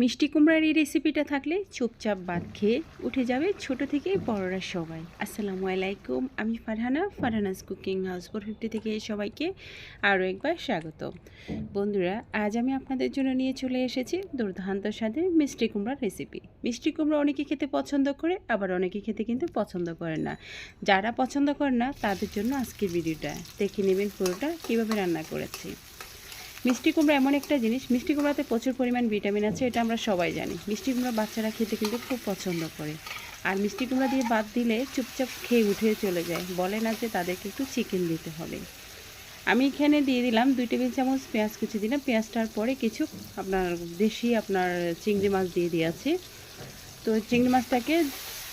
মিষ্টি কুমড়ার এই রেসিপিটা থাকলে চুপচাপ ভাত খেয়ে উঠে যাবে ছোট থেকে বড়রা সবাই। আসসালামু আলাইকুম, আমি Farhana, Farhana's cooking house four fifty থেকে সবাইকে আরও একবার স্বাগত। বন্ধুরা, আজ আমি আপনাদের জন্য নিয়ে চলে এসেছি দুর্দান্ত স্বাদের মিষ্টি কুমড়ার রেসিপি মিষ্টি কুমড়া অনেকে খেতে পছন্দ করে, আবার অনেকে খেতে কিন্তু পছন্দ করে না। যারা পছন্দ করে না, তাদের জন্য আজকের ভিডিওটা দেখে নেবেন পুরোটা, কীভাবে রান্না করেছি। মিষ্টি কুমড়া এমন একটা জিনিস, মিষ্টি কুমড়াতে প্রচুর পরিমাণ ভিটামিন আছে, এটা আমরা সবাই জানি। মিষ্টি কুমড়া বাচ্চারা খেতে কিন্তু খুব পছন্দ করে। আর মিষ্টি কুমড়া দিয়ে বাদ দিলে চুপচাপ খেয়ে উঠে চলে যায়। বলে না যে তাদেরকে একটু চিকেন দিতে হবে। আমি এখানে দিয়ে দিলাম দুই টেবিল চামচ পেঁয়াজ কুচি দিলাম। পেঁয়াজটার পরে কিছু আপনার দেশি আপনার চিংড়ি মাছ দিয়ে দিয়েছি। তো চিংড়ি মাছটাকে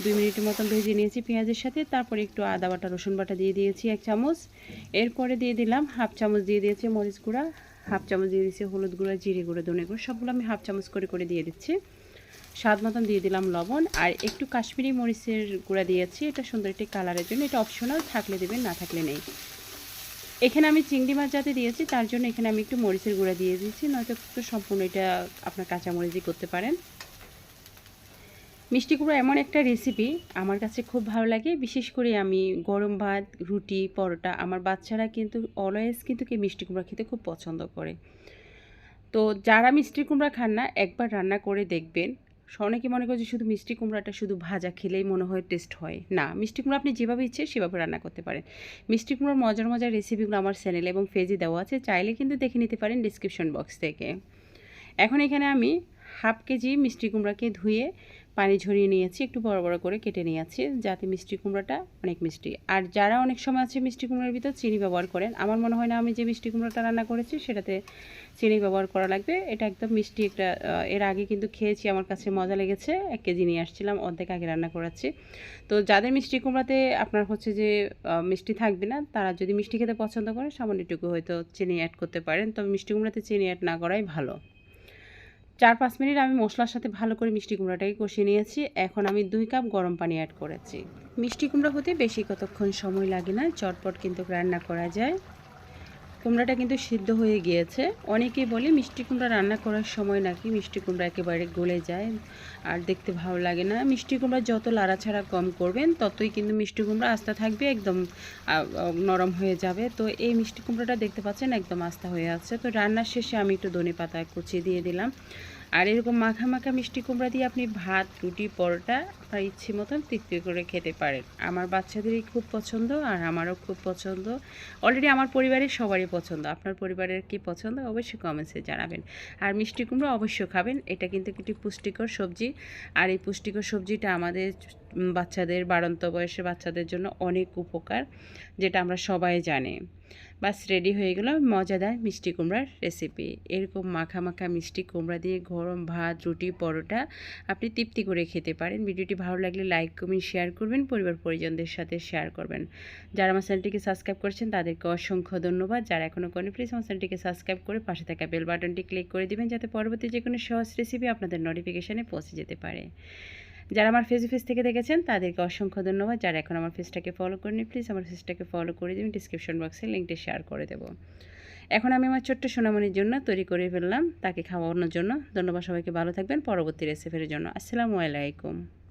দুই মিনিটের মতন ভেজে নিয়েছি পেঁয়াজের সাথে। তারপরে একটু আদা বাটা, রসুন বাটা দিয়ে দিয়েছি এক চামচ। এরপরে দিয়ে দিলাম হাফ চামচ দিয়ে দিয়েছি মরিচ গুঁড়া। হাফ চামচ দিয়ে দিচ্ছি হলুদ গুঁড়া, জিরে গুঁড়ো, ধনে গুঁড়ো, সবগুলো আমি হাফ চামচ করে করে দিয়ে দিচ্ছি। স্বাদ মতন দিয়ে দিলাম লবণ, আর একটু কাশ্মীরি মরিচের গুঁড়া দিয়েছি, এটা সুন্দর একটি কালারের জন্য, এটা অপশনাল থাকলে দেবেন, না থাকলে নেই। এখানে আমি চিংড়ি মাছ যাতে দিয়েছি, তার জন্য এখানে আমি একটু মরিচের গুঁড়া দিয়ে দিয়েছি, নয়তো সম্পূর্ণ এটা আপনার কাঁচামরিচই করতে পারেন। মিষ্টি কুমড়ো এমন একটা রেসিপি আমার কাছে খুব ভালো লাগে। বিশেষ করে আমি গরম ভাত, রুটি, পরোটা আমার বাচ্চারা কিন্তু অলওয়েজ কিন্তু কি মিষ্টি কুমড়া খেতে খুব পছন্দ করে। তো যারা মিষ্টি কুমড়া খান না, একবার রান্না করে দেখবেন। অনেকে মনে করে যে শুধু মিষ্টি কুমড়াটা শুধু ভাজা খেলেই মনে হয় টেস্ট হয়। না, মিষ্টি কুমড়া আপনি যেভাবে ইচ্ছে সেভাবে রান্না করতে পারেন। মিষ্টি কুমড়োর মজার মজার রেসিপিগুলো আমার চ্যানেলে এবং পেজে দেওয়া আছে, চাইলে কিন্তু দেখে নিতে পারেন ডিসক্রিপশন বক্স থেকে। এখন এখানে আমি হাফ কেজি মিষ্টি কুমড়াকে ধুয়ে পানি ঝরিয়ে নিয়েছি, একটু বড় বড় করে কেটে নিয়েছি, যাতে মিষ্টি কুমড়াটা অনেক মিষ্টি। আর যারা অনেক সময় আছে মিষ্টি কুমড়ার ভিতর চিনি ব্যবহার করেন, আমার মনে হয় না আমি যে মিষ্টি কুমড়োটা রান্না করেছি সেটাতে চিনি ব্যবহার করা লাগবে। এটা একদম মিষ্টি একটা এর আগে কিন্তু খেয়েছি, আমার কাছে মজা লেগেছে, এক কেজি নিয়ে আসছিলাম, অর্ধেক আগে রান্না করাচ্ছি তো যাদের মিষ্টি কুমড়াতে আপনার হচ্ছে যে মিষ্টি থাকবে না, তারা যদি মিষ্টি খেতে পছন্দ করে সামান্যটুকু হয়তো চিনি অ্যাড করতে পারেন। তবে মিষ্টি কুমড়াতে চিনি অ্যাড না করাই ভালো। চার পাঁচ মিনিট আমি মশলার সাথে ভালো করে মিষ্টি কুমড়াটাকে কষিয়ে নিয়েছি। এখন আমি দুই কাপ গরম পানি অ্যাড করেছি। মিষ্টি কুমড়া হতে বেশি কতক্ষণ সময় লাগে না? চটপট কিন্তু রান্না করা যায়। কুমড়াটা কিন্তু সিদ্ধ হয়ে গিয়েছে। অনেকেই বলে মিষ্টি কুমড়া রান্না করার সময় নাকি মিষ্টি কুমড়া একেবারে গলে যায় আর দেখতে ভালো লাগে না। মিষ্টি কুমড়া যত লাড়াছাড়া কম করবেন, ততই কিন্তু মিষ্টি কুমড়া আস্তা থাকবে, একদম নরম হয়ে যাবে। তো এই মিষ্টি কুমড়াটা দেখতে পাচ্ছেন একদম আস্তা হয়ে আছে। তো রান্নার শেষে আমি একটু ধনে পাতা কুচিয়ে দিয়ে দিলাম। আর এরকম মাখা মাখা মিষ্টি কুমড়া দিয়ে আপনি ভাত, রুটি, পরোটা আপনার ইচ্ছে মতন তৃপ্তি করে খেতে পারেন। আমার বাচ্চাদেরই খুব পছন্দ আর আমারও খুব পছন্দ। অলরেডি আমার পরিবারের সবারই পছন্দ। আপনার পরিবারের কি পছন্দ? অবশ্যই কমেন্টসে জানাবেন। আর মিষ্টি কুমড়ো অবশ্যই খাবেন। এটা কিন্তু একটি পুষ্টিকর সবজি। আর এই পুষ্টিকর সবজিটা আমাদের বাচ্চাদের, বাড়ন্ত বয়সে বাচ্চাদের জন্য অনেক উপকার, যেটা আমরা সবাই জানি। বাস রেডি হয়ে গেল মজাদার মিষ্টি কুমড়ার রেসিপি এরকম মাখা মাখা মিষ্টি কুমড়া দিয়ে গরম ভাত, রুটি, পরোটা আপনি তৃপ্তি করে খেতে পারেন। ভিডিওটি ভালো লাগলে লাইক কমেন্ট শেয়ার করবেন, পরিবার পরিজনদের সাথে শেয়ার করবেন। যারা আমার চ্যানেলটিকে সাবস্ক্রাইব করেছেন, তাদেরকে অসংখ্য ধন্যবাদ। যারা এখনও করেন প্লিজ আমার চ্যানেলটিকে সাবস্ক্রাইব করে পাশে থাকা বেল বাটনটি ক্লিক করে দিবেন, যাতে পরবর্তী যে কোনো সহজ রেসিপি আপনাদের নোটিফিকেশানে পৌঁছে যেতে পারে। যারা আমার ফেস ফেস থেকে দেখেছেন, তাদেরকে অসংখ্য ধন্যবাদ। যারা এখন আমার ফেসটাকে ফলো করেনি প্লিজ আমার ফেসটাকে ফলো করে দেবেন ডিসক্রিপশন বক্সে লিঙ্কটি শেয়ার করে দেবো। এখন আমি আমার ছোট্ট সোনামণির জন্য তৈরি করে ফেললাম, তাকে খাওয়ানোর জন্য। ধন্যবাদ সবাইকে, ভালো থাকবেন, পরবর্তী রেসিপির জন্য। আসসালামু আলাইকুম।